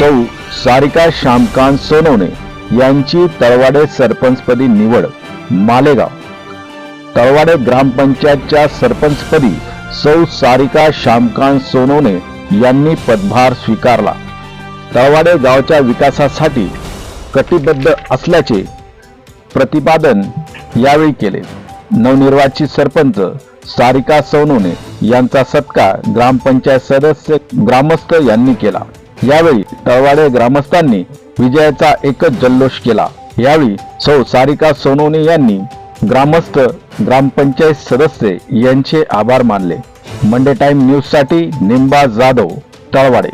चौ सारिका श्यामकांत सोनवणे यांची तळवाडे सरपंचपदी निवड मालेगाव. तळवाडे ग्रामपंचायतच्या सरपंचपदी सौ सारिका श्यामकांत सोनवणे यांनी पदभार स्वीकारला. तळवाडे गावच्या विकासासाठी कटिबद्ध असल्याचे प्रतिपादन यावेळी केले. नवनिर्वाचित सरपंच सारिका सोनोने यांचा सत्कार ग्रामपंचायत सदस्य ग्रामस्थ यांनी केला. यावेळी तळवाडे ग्रामस्थांनी विजयाचा एकच जल्लोष केला. यावेळी सौ सारिका सोनोने यांनी ग्रामस्थ ग्रामपंचायत सदस्य यांचे आभार मानले. मंडे टाइम न्यूजसाठी निंबा जाधव तळवाडे.